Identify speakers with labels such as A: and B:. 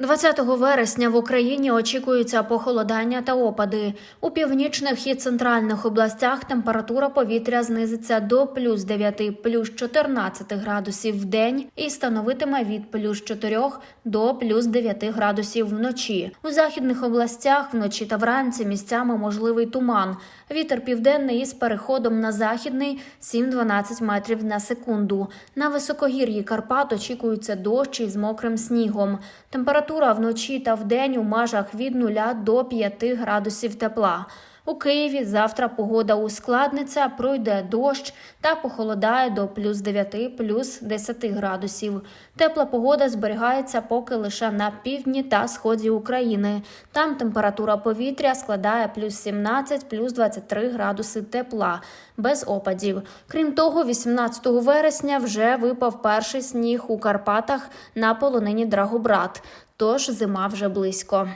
A: 20 вересня в Україні очікується похолодання та опади. У північних і центральних областях температура повітря знизиться до плюс 9, плюс 14 градусів в день і становитиме від плюс 4 до плюс 9 градусів вночі. У західних областях вночі та вранці місцями можливий туман. Вітер південний із переходом на західний 7-12 метрів на секунду. На високогір'ї Карпат очікується дощ із мокрим снігом. Температура вночі та вдень у межах від 0 до 5 градусів тепла. У Києві завтра погода ускладниться, пройде дощ та похолодає до плюс 9, плюс 10 градусів. Тепла погода зберігається поки лише на півдні та сході України. Там температура повітря складає плюс 17, плюс 23 градуси тепла, без опадів. Крім того, 18 вересня вже випав перший сніг у Карпатах на полонині Драгобрат. Тож зима вже близько.